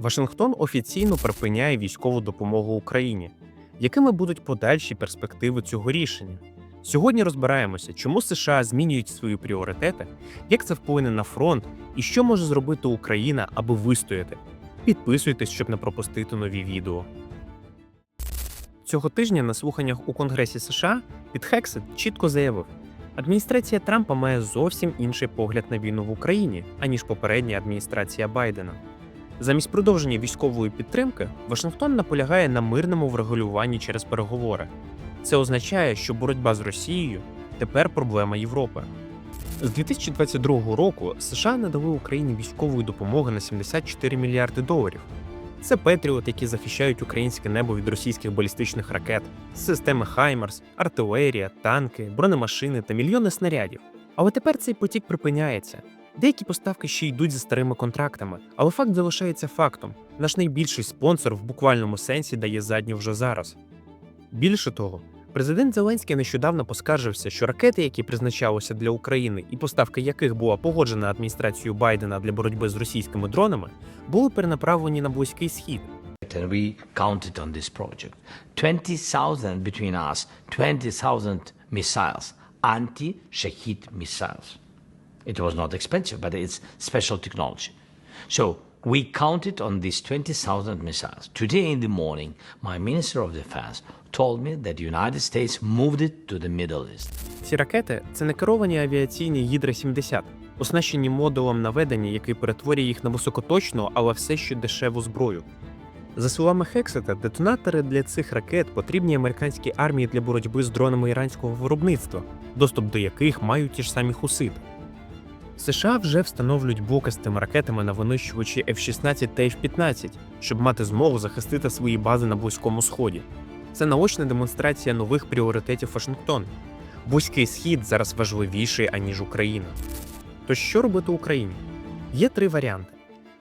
Вашингтон офіційно припиняє військову допомогу Україні. Якими будуть подальші перспективи цього рішення? Сьогодні розбираємося, чому США змінюють свої пріоритети, як це вплине на фронт і що може зробити Україна, аби вистояти. Підписуйтесь, щоб не пропустити нові відео. Цього тижня на слуханнях у Конгресі США Піт Хексет чітко заявив, адміністрація Трампа має зовсім інший погляд на війну в Україні, аніж попередня адміністрація Байдена. Замість продовження військової підтримки Вашингтон наполягає на мирному врегулюванні через переговори. Це означає, що боротьба з Росією тепер проблема Європи. З 2022 року США надали Україні військової допомоги на 74 мільярди доларів. Це Петріот, які захищають українське небо від російських балістичних ракет, системи Хаймарс, артилерія, танки, бронемашини та мільйони снарядів. Але тепер цей потік припиняється. Деякі поставки ще йдуть за старими контрактами, але факт залишається фактом: наш найбільший спонсор в буквальному сенсі дає задню вже зараз. Більше того, президент Зеленський нещодавно поскаржився, що ракети, які призначалися для України і поставка яких була погоджена адміністрацією Байдена для боротьби з російськими дронами, були перенаправлені на близький схід. And we counted on this project. 20,000 between us, 20,000 missiles, anti Shahid missiles. It was not expensive, but it's special technology. So we counted on these 20,000 missiles. Today in the morning, my Minister of Defense told me that the United States moved it to the Middle East. Ці ракети це не керовані авіаційні Гідра 70, оснащені модулем наведення, який перетворює їх на високоточну, але все ще дешеву зброю. За словами Хексета, детонатори для цих ракет потрібні американській армії для боротьби з дронами іранського виробництва, доступ до яких мають ті ж самі хусити. США вже встановлюють блоки з тими ракетами на винищувачі F-16 та F-15, щоб мати змогу захистити свої бази на Близькому Сході. Це наочна демонстрація нових пріоритетів Вашингтона. Близький схід зараз важливіший, аніж Україна. То що робити Україні? Є три варіанти.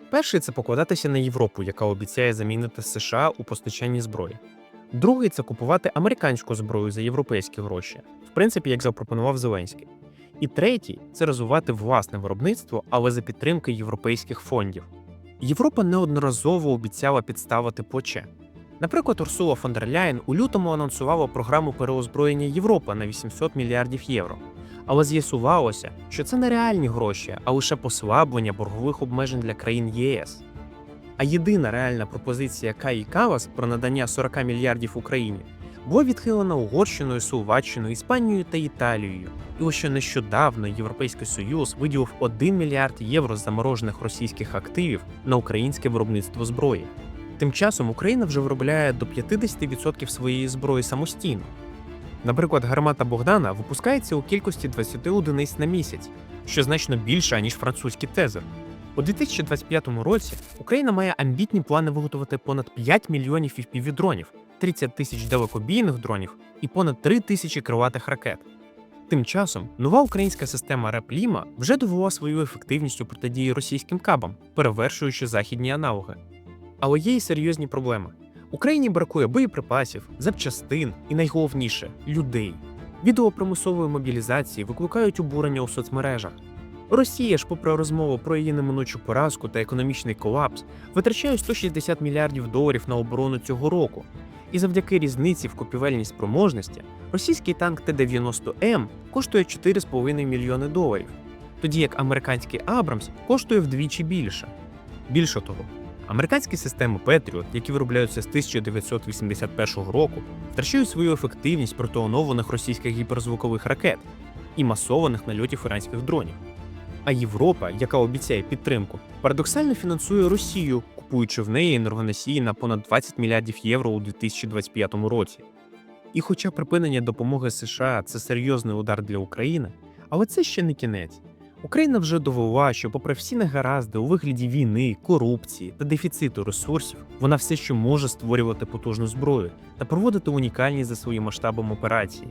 Перший це покладатися на Європу, яка обіцяє замінити США у постачанні зброї. Другий це купувати американську зброю за європейські гроші, в принципі, як запропонував Зеленський. І третій це розвивати власне виробництво, але за підтримки європейських фондів. Європа неодноразово обіцяла підставити плече. Наприклад, Урсула фон дер Ляєн у лютому анонсувала програму переозброєння Європи на 800 мільярдів євро. Але з'ясувалося, що це не реальні гроші, а лише послаблення боргових обмежень для країн ЄС. А єдина реальна пропозиція Каї Калас про надання 40 мільярдів Україні була відхилена Угорщиною, Словаччиною, Іспанією та Італією. І що нещодавно Європейський Союз виділив 1 мільярд євро заморожених російських активів на українське виробництво зброї. Тим часом Україна вже виробляє до 50% своєї зброї самостійно. Наприклад, гармата Богдана випускається у кількості 20 одиниць на місяць, що значно більше, ніж французький тезер. У 2025 році Україна має амбітні плани виготовити понад 5 мільйонів FPV-дронів, 30 тисяч далекобійних дронів і понад 3 тисячі крилатих ракет. Тим часом нова українська система РЕП-Ліма вже довела свою ефективність у протидії російським кабам, перевершуючи західні аналоги. Але є й серйозні проблеми. Україні бракує боєприпасів, запчастин і найголовніше людей. Відео примусової мобілізації викликають обурення у соцмережах. Росія ж, попри розмову про її неминучу поразку та економічний колапс, витрачає 160 мільярдів доларів на оборону цього року. І завдяки різниці в купівельній спроможності російський танк Т-90М коштує 4,5 мільйони доларів, тоді як американський Абрамс коштує вдвічі більше. Більше того, Американські системи Patriot, які виробляються з 1981 року, втрачають свою ефективність проти оновлених російських гіперзвукових ракет і масованих нальотів іранських дронів. А Європа, яка обіцяє підтримку, парадоксально фінансує Росію, купуючи в неї енергоносії на понад 20 мільярдів євро у 2025 році. І хоча припинення допомоги США це серйозний удар для України, але це ще не кінець. Україна вже довела, що, попри всі негаразди у вигляді війни, корупції та дефіциту ресурсів, вона все ще може створювати потужну зброю та проводити унікальні за своїм масштабом операції.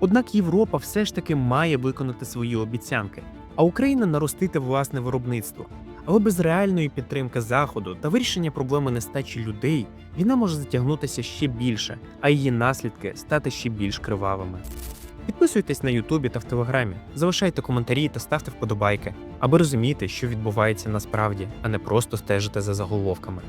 Однак Європа все ж таки має виконати свої обіцянки, а Україна наростити власне виробництво. Але без реальної підтримки Заходу та вирішення проблеми нестачі людей війна може затягнутися ще більше, а її наслідки стати ще більш кривавими. Підписуйтесь на Ютубі та в Телеграмі, залишайте коментарі та ставте вподобайки, аби розуміти, що відбувається насправді, а не просто стежити за заголовками.